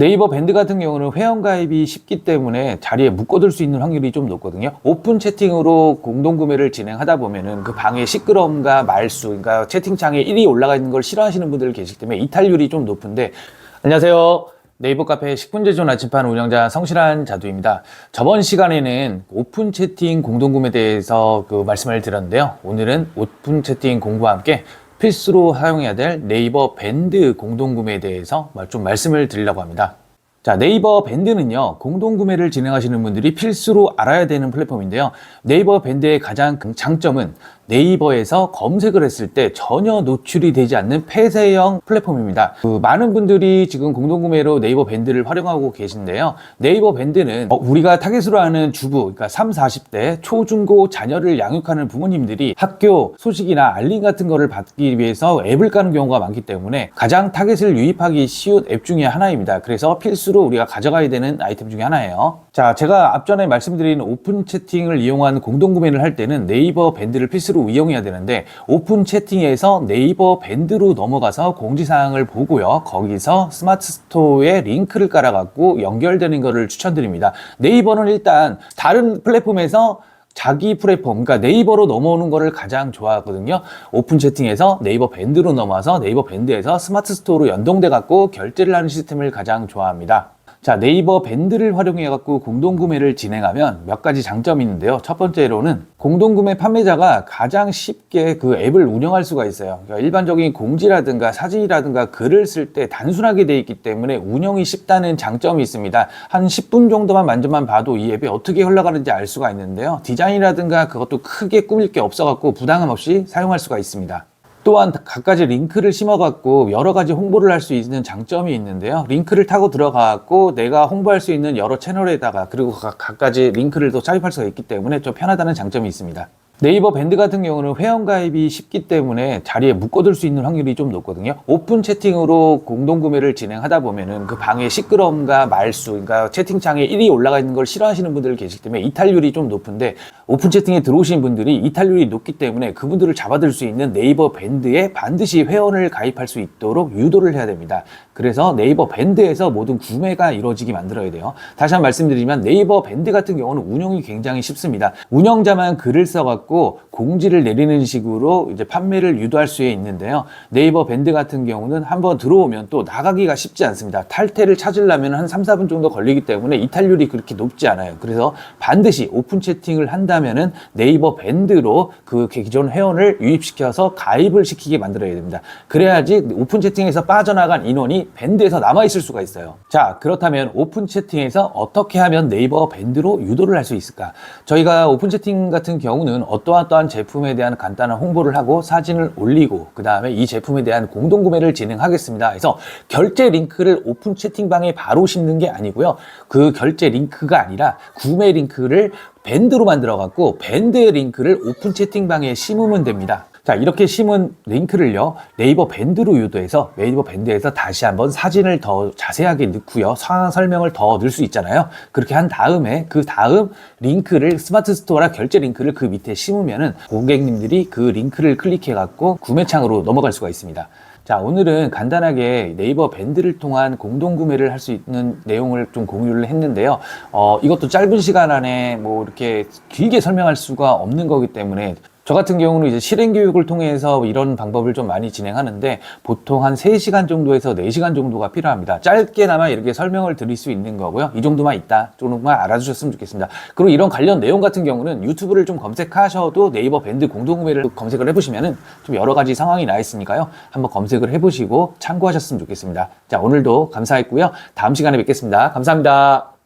네이버 밴드 같은 경우는 회원가입이 쉽기 때문에 자리에 묶어둘 수 있는 확률이 좀 높거든요. 오픈 채팅으로 공동구매를 진행하다 보면은 그 방의 시끄러움과 말수, 그러니까 채팅창에 1위 올라가 있는 걸 싫어하시는 분들 계시기 때문에 이탈률이 좀 높은데, 안녕하세요. 네이버 카페 식분제조 나침판 운영자 성실한 자두입니다. 저번 시간에는 오픈 채팅 공동구매에 대해서 그 말씀을 드렸는데요. 오늘은 오픈 채팅 공부와 함께 필수로 사용해야 될 네이버 밴드 공동구매에 대해서 좀 말씀을 드리려고 합니다. 자, 네이버 밴드는요, 공동구매를 진행하시는 분들이 필수로 알아야 되는 플랫폼인데요. 네이버 밴드의 가장 큰 장점은 네이버에서 검색을 했을 때 전혀 노출이 되지 않는 폐쇄형 플랫폼입니다. 그 많은 분들이 지금 공동구매로 네이버 밴드를 활용하고 계신데요. 네이버 밴드는 어, 우리가 타겟으로 하는 주부, 그러니까 3, 40대 초중고 자녀를 양육하는 부모님들이 학교 소식이나 알림 같은 거를 받기 위해서 앱을 까는 경우가 많기 때문에 가장 타겟을 유입하기 쉬운 앱 중에 하나입니다. 그래서 필수로 우리가 가져가야 되는 아이템 중에 하나예요. 자, 제가 앞전에 말씀드린 오픈 채팅을 이용한 공동구매를 할 때는 네이버 밴드를 필수로 이용해야 되는데 오픈 채팅에서 네이버 밴드로 넘어가서 공지사항을 보고요. 거기서 스마트 스토어에 링크를 깔아갖고 연결되는 것을 추천드립니다. 네이버는 일단 다른 플랫폼에서 자기 플랫폼, 그러니까 네이버로 넘어오는 거를 가장 좋아하거든요. 오픈 채팅에서 네이버 밴드로 넘어와서 네이버 밴드에서 스마트 스토어로 연동돼 갖고 결제를 하는 시스템을 가장 좋아합니다. 자, 네이버 밴드를 활용해 갖고 공동 구매를 진행하면 몇 가지 장점이 있는데요. 첫 번째로는 공동 구매 판매자가 가장 쉽게 그 앱을 운영할 수가 있어요. 그러니까 일반적인 공지라든가 사진이라든가 글을 쓸 때 단순하게 돼 있기 때문에 운영이 쉽다는 장점이 있습니다. 한 10분 정도만 만져만 봐도 이 앱이 어떻게 흘러가는지 알 수가 있는데요. 디자인이라든가 그것도 크게 꾸밀 게 없어 갖고 부담감 없이 사용할 수가 있습니다. 또한 각가지 링크를 심어갖고 여러 가지 홍보를 할 수 있는 장점이 있는데요. 링크를 타고 들어가갖고 내가 홍보할 수 있는 여러 채널에다가 그리고 각- 각가지 링크를 또 삽입할 수가 있기 때문에 좀 편하다는 장점이 있습니다. 네이버 밴드 같은 경우는 회원가입이 쉽기 때문에 자리에 묶어둘 수 있는 확률이 좀 높거든요. 오픈 채팅으로 공동구매를 진행하다 보면은 그 방의 시끄러움과 말수, 그러니까 채팅창에 1위 올라가 있는 걸 싫어하시는 분들 계시기 때문에 이탈률이 좀 높은데 오픈 채팅에 들어오신 분들이 이탈률이 높기 때문에 그분들을 잡아들 수 있는 네이버 밴드에 반드시 회원을 가입할 수 있도록 유도를 해야 됩니다. 그래서 네이버 밴드에서 모든 구매가 이루어지게 만들어야 돼요. 다시 한 번 말씀드리면 네이버 밴드 같은 경우는 운영이 굉장히 쉽습니다. 운영자만 글을 써갖고 공지를 내리는 식으로 이제 판매를 유도할 수 있는데요. 네이버 밴드 같은 경우는 한번 들어오면 또 나가기가 쉽지 않습니다. 탈퇴를 찾으려면 한 3, 4분 정도 걸리기 때문에 이탈률이 그렇게 높지 않아요. 그래서 반드시 오픈 채팅을 한다 면은 네이버 밴드로 그 기존 회원을 유입시켜서 가입을 시키게 만들어야 됩니다. 그래야지 오픈 채팅에서 빠져나간 인원이 밴드에서 남아있을 수가 있어요. 자, 그렇다면 오픈 채팅에서 어떻게 하면 네이버 밴드로 유도를 할 수 있을까? 저희가 오픈 채팅 같은 경우는 어떠어떠한 제품에 대한 간단한 홍보를 하고 사진을 올리고 그 다음에 이 제품에 대한 공동 구매를 진행하겠습니다. 그래서 결제 링크를 오픈 채팅방에 바로 심는 게 아니고요. 그 결제 링크가 아니라 구매 링크를 밴드로 만들어 갖고 밴드 링크를 오픈 채팅방에 심으면 됩니다. 자, 이렇게 심은 링크를요, 네이버 밴드로 유도해서 네이버 밴드에서 다시 한번 사진을 더 자세하게 넣고요, 상황 설명을 더 넣을 수 있잖아요. 그렇게 한 다음에 그 다음 링크를 스마트 스토어라 결제 링크를 그 밑에 심으면은 고객님들이 그 링크를 클릭해 갖고 구매창으로 넘어갈 수가 있습니다. 자, 오늘은 간단하게 네이버 밴드를 통한 공동 구매를 할 수 있는 내용을 좀 공유를 했는데요. 어, 이것도 짧은 시간 안에 뭐 이렇게 길게 설명할 수가 없는 거기 때문에 저 같은 경우는 이제 실행 교육을 통해서 이런 방법을 좀 많이 진행하는데 보통 한 3시간 정도에서 4시간 정도가 필요합니다. 짧게나마 이렇게 설명을 드릴 수 있는 거고요. 이 정도만 있다. 정도만 알아주셨으면 좋겠습니다. 그리고 이런 관련 내용 같은 경우는 유튜브를 좀 검색하셔도 네이버 밴드 공동구매를 검색을 해보시면은 좀 여러 가지 상황이 나 있으니까요. 한번 검색을 해보시고 참고하셨으면 좋겠습니다. 자, 오늘도 감사했고요. 다음 시간에 뵙겠습니다. 감사합니다.